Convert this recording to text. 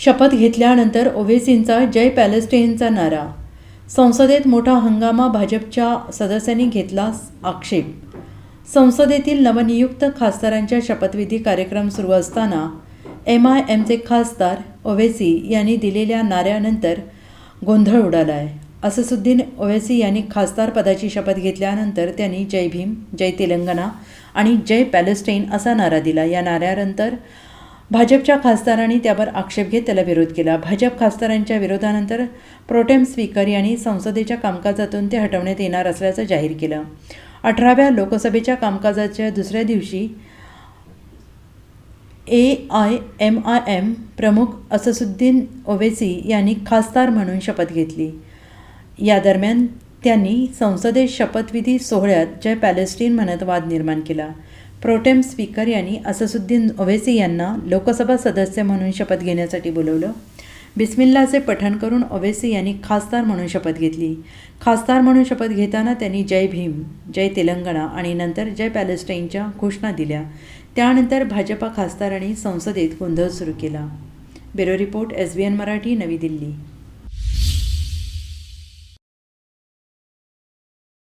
शपथ घेतल्यानंतर ओवेसींचा जय पॅलेस्टाईनचा नारा. संसदेत मोठा हंगामा भाजपच्या सदस्यांनी घेतला आक्षेप. संसदेतील नवनियुक्त खासदारांच्या शपथविधी कार्यक्रम सुरू असताना एम आय एमचे खासदार ओवेसी यांनी दिलेल्या नाऱ्यानंतर गोंधळ उडाला आहे अससुद्दीन ओवेसी यांनी खासदार पदाची शपथ घेतल्यानंतर त्यांनी जय भीम जय तेलंगणा आणि जय पॅलेस्टाईन असा नारा दिला. या नाऱ्यानंतर भाजपच्या खासदारांनी त्यावर आक्षेप घेत त्याला विरोध केला. भाजप खासदारांच्या विरोधानंतर प्रोटेम स्पीकर यांनी संसदेच्या कामकाजातून ते हटवण्यात येणार असल्याचं जाहीर केलं. अठराव्या लोकसभेच्या कामकाजाच्या दुसऱ्या दिवशी A I M I M प्रमुख अससुद्दीन ओवेसी यांनी खासदार म्हणून शपथ घेतली. या दरम्यान त्यांनी संसदेत शपथविधी सोहळ्यात जय पॅलेस्टीन म्हणत वाद निर्माण केला. प्रोटेम स्पीकर यांनी अससुद्दीन ओवेसी यांना लोकसभा सदस्य म्हणून शपथ घेण्यासाठी बोलवलं. बिस्मिल्लाचे पठण करून ओवेसी यांनी खासदार म्हणून शपथ घेतली. खासदार म्हणून शपथ घेताना त्यांनी जय भीम जय तेलंगणा आणि नंतर जय पॅलेस्टाईनच्या घोषणा दिल्या. त्यानंतर भाजपा खासदारांनी संसदेत गोंधळ सुरू केला. Bureau report S B N Marathi Navi Delhi.